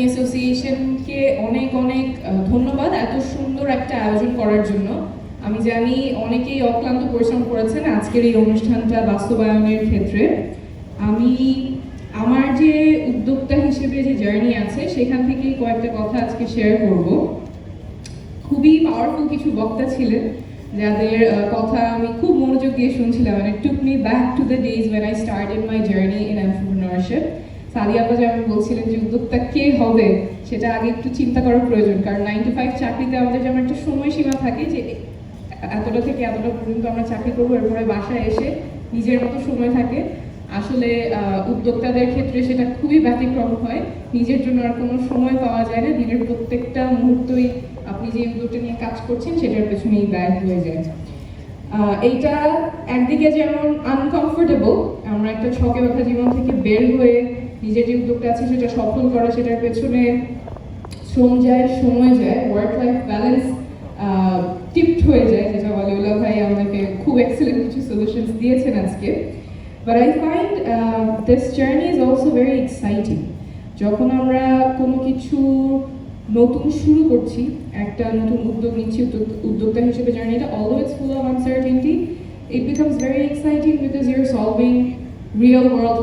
অ্যাসোসিয়েশনকে অনেক অনেক ধন্যবাদ এত সুন্দর একটা আয়োজন করার জন্য। আমি জানি অনেকেই অক্লান্ত পরিশ্রম করেছেন আজকের এই অনুষ্ঠানটা বাস্তবায়নের ক্ষেত্রে। আমি আমার যে উদ্যোক্তা হিসেবে যে জার্নি আছে, সেখান থেকেই কয়েকটা কথা আজকে শেয়ার করব। খুবই পাওয়ারফুল কিছু বক্তা ছিলেন, যাদের কথা আমি খুব মনোযোগ দিয়ে শুনছিলাম। মানে took me back to the days when I started my journey in entrepreneurship Sadia আপা যেমন বলছিলেন যে উদ্যোক্তা কে হবে, সেটা আগে একটু চিন্তা করার প্রয়োজন। কারণ নাইন টু ফাইভ চাকরিতে আমাদের যেমন একটা সময়সীমা থাকে যে এতটা থেকে এতটা পর্যন্ত আমরা চাকরি করব, এরপরে বাসায় এসে নিজের মতো সময় থাকে। আসলে উদ্যোক্তাদের ক্ষেত্রে সেটা খুবই ব্যতিক্রম হয়। নিজের জন্য আর কোনো সময় পাওয়া যায় না। দিনের প্রত্যেকটা মুহূর্তই আপনি যে উদ্যোগটা নিয়ে কাজ করছেন, সেটার পেছনেই ব্যয় হয়ে যায়। এইটা একদিকে যেমন আনকমফোর্টেবল আমরা একটা ছকে বাঁধা জীবন থেকে বের হয়ে নিজের যে উদ্যোগটা আছে সেটা সফল করা, সেটার পেছনে শ্রম যায়, সময় যায় ওয়ার্ক লাইফ ব্যালেন্স টিপড হয়ে যায়, যেটা বলে উল্লাহ ভাই আমাদেরকে খুব এক্সেলেন্ট কিছু সলিউশনস দিয়েছেন আজকে। But I find this journey is also very exciting যখন আমরা কোনো কিছু নতুন শুরু করছি, একটা নতুন উদ্যোগ নিচ্ছি উদ্যোক্তা হিসেবে জার্নিটা always full of uncertainty it becomes very exciting because you're solving real world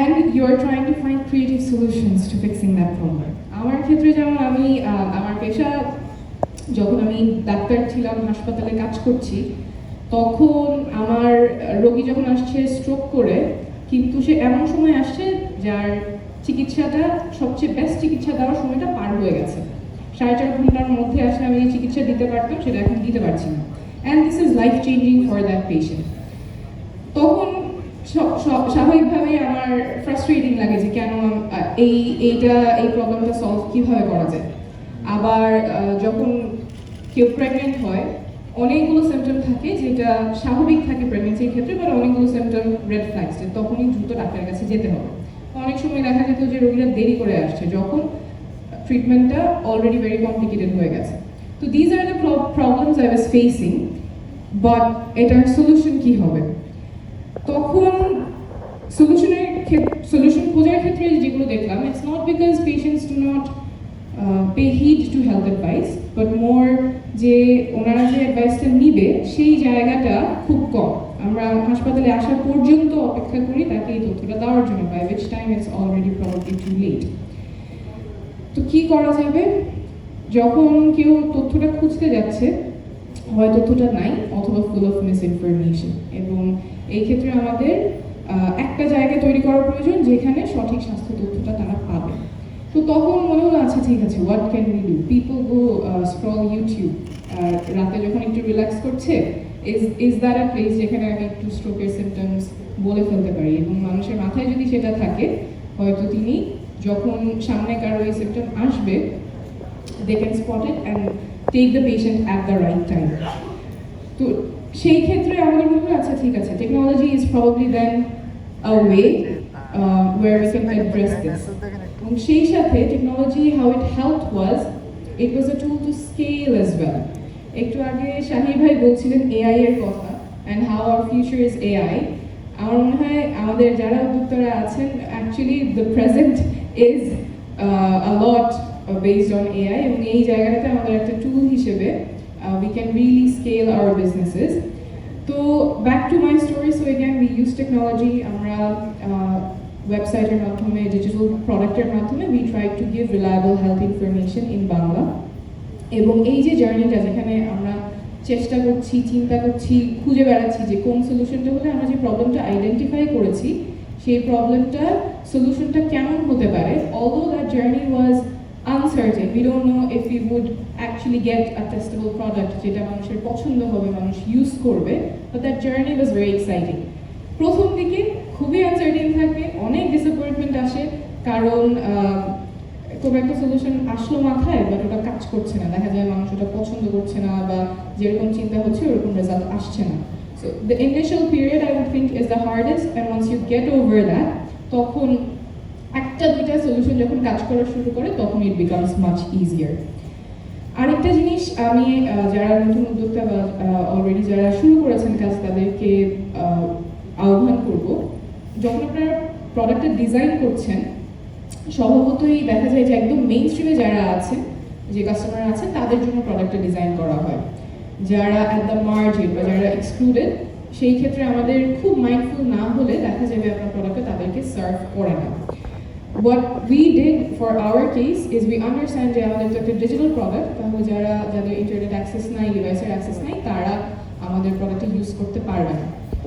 and you're trying to find creative solutions to fixing that problem. আমার ক্ষেত্রে যেমন আমি আমার পেশা, যখন আমি ডাক্তার ছিলাম, হাসপাতালে কাজ করছি, তখন আমার রোগী যখন আসছে স্ট্রোক করে, কিন্তু সে এমন সময় আসছে যার চিকিৎসাটা, সবচেয়ে বেস্ট চিকিৎসা দেওয়ার সময়টা পার হয়ে গেছে। সাড়ে চার ঘণ্টার মধ্যে আসলে আমি চিকিৎসা দিতে পারতাম, সেটা এখন দিতে পারছি না। And this is life changing for that patient স্বাভাবিকভাবেই আমার ফ্রাস্ট্রেটিং লাগে যে কেন এই, এইটা, এই প্রবলেমটা সলভ কীভাবে করা যায়? আবার যখন কেউ প্রেগনেন্ট হয়, অনেকগুলো সিমটম থাকে যেটা স্বাভাবিক থাকে প্রেগনেন্সির ক্ষেত্রে বাট অনেকগুলো সিমটম রেড ফ্ল্যাগস তখনই দ্রুত ডাক্তারের কাছে যেতে হবে। অনেক সময় দেখা যেত যে রোগীরা দেরি করে আসছে, যখন ট্রিটমেন্টটা অলরেডি ভেরি কমপ্লিকেটেড হয়ে গেছে। তো these are the problems I was facing but এটার সলিউশন কি হবে? তখন সলিউশনের সলিউশন খোঁজার ক্ষেত্রে যেগুলো দেখলাম it's not because patients do not pay heed to health advice but more যে ওনারা যে অ্যাডভাইসটা নিবে, সেই জায়গাটা খুব কম। আমরা হাসপাতালে আসা পর্যন্ত অপেক্ষা করি, তাকে এই তথ্যটা দেওয়ার জন্য by which time it's already probably too late তো কি করা যাবে? যখন কেউ তথ্যটা খুঁজতে যাচ্ছে হয় তথ্যটা নাই, অথবা ফুল অফ মিস ইনফরমেশন এবং এই ক্ষেত্রে আমাদের একটা জায়গা তৈরি করা প্রয়োজন যেখানে সঠিক স্বাস্থ্য তথ্যটা তারা পাবে। তো তখন মনে হলো আচ্ছা ঠিক আছে what can we do people go scroll YouTube রাতে যখন একটু রিল্যাক্স করছে is is that a place যেখানে আমি একটু স্ট্রোকের সিমটমস বলে ফেলতে পারি? এবং মানুষের মাথায় যদি সেটা থাকে, হয়তো তিনি যখন সামনে কারও এই সিমটম আসবে, they can spot it and take the patient at the right time. তো সেই ক্ষেত্রে আমাদের মনে হয় আচ্ছা ঠিক আছে technology is probably then a way where we can address this এবং সেই সাথে technology how it help was it was a tool to scale as well একটু আগে শাহির ভাই বলছিলেন এআই এর কথা and how our future is AI আমার মনে হয় আমাদের যারা উদ্যোক্তারা আছেন actually the present is a lot based on AI এবং এই জায়গাটাতে আমাদের একটা টুল হিসেবে we can really scale our businesses তো back to my story so again we use technology আমরা ওয়েবসাইটের মাধ্যমে ডিজিটাল প্রোডাক্টের মাধ্যমে we try to give reliable health information in Bangla এবং এই যে জার্নিটা যেখানে আমরা চেষ্টা করছি, চিন্তা করছি, খুঁজে বেড়াচ্ছি যে কোন সলিউশনটা হলে আমরা যে প্রবলেমটা আইডেন্টিফাই করেছি, সেই প্রবলেমটা সলিউশনটা কেমন হতে পারে, although that journey was uncertain. We don't know if we would actually get a testable product যেটা মানুষের পছন্দ হবে মানুষ ইউজ করবে but that journey was very exciting. প্রথম দিকে খুবই আনসার্টেন থাকে অনেক ডিসঅ্যাপয়েন্টমেন্ট আসে কারণ আহ, কোনো একটা সলিউশন আসলো মাথায় বাট ওটা কাজ করছে না। দেখা যায় মানুষ ওটা পছন্দ করছে না বা যেরকম চিন্তা হচ্ছে ওরকম রেজাল্ট আসছে না। So the initial period I would think is the hardest and once you get over that তখন একটা দুইটা সলিউশন যখন কাজ করা শুরু করে, তখন ইট বিকামস মাচ ইজিয়ার আরেকটা জিনিস আমি যারা নতুন উদ্যোক্তা বা অলরেডি যারা শুরু করেছেন কাজ, তাদেরকে আহ্বান করব, যখন আপনারা প্রোডাক্টের ডিজাইন করছেন, স্বভাবতই দেখা যায় যে একদম মেইন স্ট্রিমে যারা আছে যে কাস্টমার আছেন, তাদের জন্য প্রোডাক্টটা ডিজাইন করা হয়। যারা অ্যাট দ্য মার্জিন বা যারা এক্সক্লুডেড সেই ক্ষেত্রে আমাদের খুব মাইন্ডফুল না হলে দেখা যাবে আপনার প্রোডাক্টটা তাদেরকে সার্ভ করে না। What we did for our case is we understand যে আমাদের তো একটা ডিজিটাল প্রোডাক্ট তাহলে যারা, যাদের ইন্টারনেট অ্যাক্সেস নাই ডিভাইসের অ্যাক্সেস নাই, তারা আমাদের প্রোডাক্টটা ইউজ করতে পারবে না।